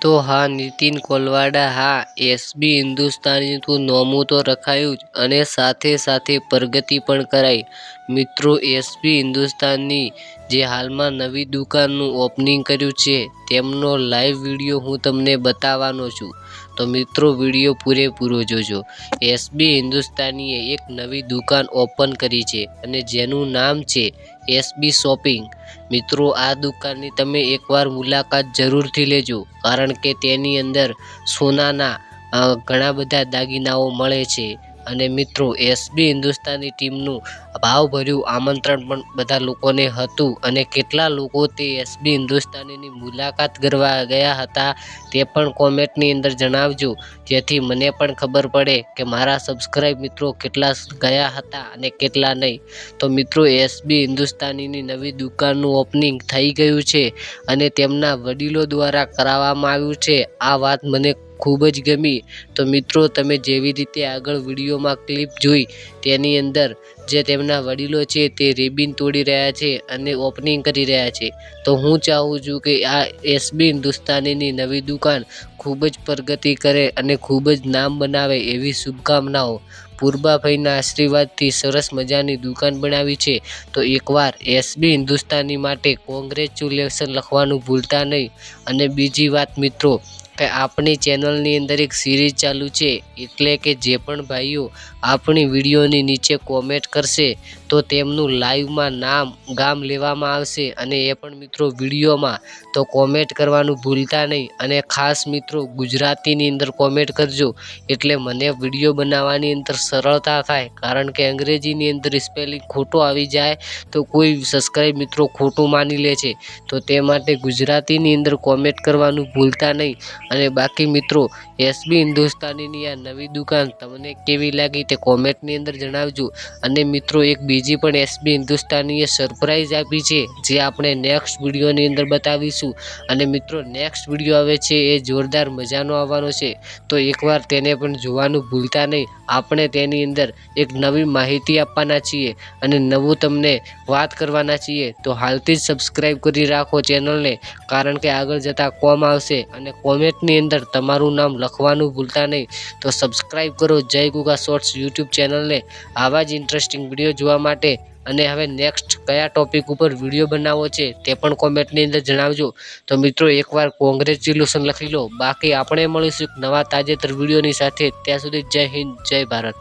તો હા, નીતિન કોલવાડા, હા, એસબી હિન્દુસ્તાનીનું નોમું તો રખાયું જ અને સાથે સાથે પ્રગતિ પણ કરાઈ. મિત્રો, એસબી હિન્દુસ્તાનની જે હાલમાં નવી દુકાનનું ઓપનિંગ કર્યું છે, તેમનો લાઈવ વીડિયો હું તમને બતાવવાનો છું. તો મિત્રો વીડિયો પૂરેપૂરો જોજો. એસબી હિન્દુસ્તાનીએ એક નવી દુકાન ઓપન કરી છે અને જેનું નામ છે એસબી શોપિંગ મિત્રો, આ દુકાનની તમે એકવાર મુલાકાત જરૂરથી લેજો, કારણ કે તેની અંદર સોનાના ઘણા બધા દાગીનાઓ મળે છે. અને મિત્રો એસબી હિન્દુસ્તાની ટીમનું ભાવભર્યું આમંત્રણ પણ બધા લોકોને હતું અને કેટલા લોકો તે એસબી હિન્દુસ્તાનીની મુલાકાત કરવા ગયા હતા તે પણ કોમેન્ટની અંદર જણાવજો. જેથી મને પણ ખબર પડે કે મારા સબસ્ક્રાઈબ મિત્રો કેટલા ગયા હતા અને કેટલા નહીં. તો મિત્રો એસબી હિન્દુસ્તાનીની નવી દુકાનનું ઓપનિંગ થઈ ગયું છે અને તેમના વડીલો દ્વારા કરાવવામાં આવ્યું છે. આ વાત મને ખૂબ જ ગમી. તો મિત્રો, તમે જેવી રીતે આગળ વિડીયોમાં ક્લિપ જોઈ, તેની અંદર જે તેમના વડીલો છે તે રિબિન તોડી રહ્યા છે અને ઓપનિંગ કરી રહ્યા છે. તો હું ચાહું છું કે આ એસબી હિન્દુસ્તાનીની નવી દુકાન ખૂબ જ પ્રગતિ કરે અને ખૂબ જ નામ બનાવે એવી શુભકામનાઓ. પૂર્બાભાઈના આશીર્વાદથી સરસ મજાની દુકાન બનાવી છે. તો એકવાર એસબી હિન્દુસ્તાની માટે કોંગ્રેચ્યુલેશન લખવાનું ભૂલતા નહીં. અને બીજી વાત મિત્રો આપણી ચેનલની અંદર એક સિરીઝ ચાલુ છે. એટલે કે જે પણ ભાઈઓ આપણી વિડીયોની નીચે કોમેન્ટ કરશે, તો તેમનું લાઈવમાં નામ ગામ લેવામાં આવશે અને એ પણ મિત્રો વિડીયોમાં, તો કોમેન્ટ કરવાનું ભૂલતા નહીં. અને ખાસ મિત્રો, ગુજરાતીની અંદર કોમેન્ટ કરજો. એટલે મને વીડિયો બનાવવાની અંદર સરળતા થાય, કારણ કે અંગ્રેજીની અંદર સ્પેલિંગ ખોટો આવી જાય, તો કોઈ સબસ્ક્રાઈબ મિત્રો ખોટું માની લે છે. તો તે માટે ગુજરાતીની અંદર કોમેન્ટ કરવાનું ભૂલતા નહીં. અને બાકી મિત્રો એસબી હિન્દુસ્તાનીની આ નવી દુકાન તમને કેવી લાગી તે કોમેન્ટની અંદર જણાવજો. અને મિત્રો, એક બીજી પણ એસબી હિન્દુસ્તાનીએ સરપ્રાઈઝ આપી છે, જે આપણે નેક્સ્ટ વિડીયોની અંદર બતાવીશું. અને મિત્રો નેક્સ્ટ વીડિયો આવે છે, એ જોરદાર મજાનો આવવાનો છે. તો એકવાર તેને પણ જોવાનું ભૂલતા નહીં. આપણે તેની અંદર એક નવી માહિતી આપવાના છીએ અને નવું તમને વાત કરવાના છીએ. તો હાલથી જ સબસ્ક્રાઈબ કરી રાખો ચેનલને કારણ કે આગળ જતાં કોમ આવશે અને કોમેન્ટની અંદર તમારું નામ લખવાનું ભૂલતા નહીં. તો સબસ્ક્રાઈબ કરો જય ગુગા શોર્ટ્સ યુટ્યુબ ચેનલને. આવા જ ઇન્ટરેસ્ટિંગ વીડિયો જોવા માટે. અને હવે નેક્સ્ટ કયા ટોપિક ઉપર વીડિયો બનાવવો છે તે પણ કોમેન્ટની અંદર જણાવજો. તો મિત્રો એકવાર કોંગ્રેચ્યુલેશન લખી લો. બાકી આપણે મળીશું નવા તાજેતર વિડીયોની સાથે. ત્યાં સુધી જય હિન્દ, જય ભારત.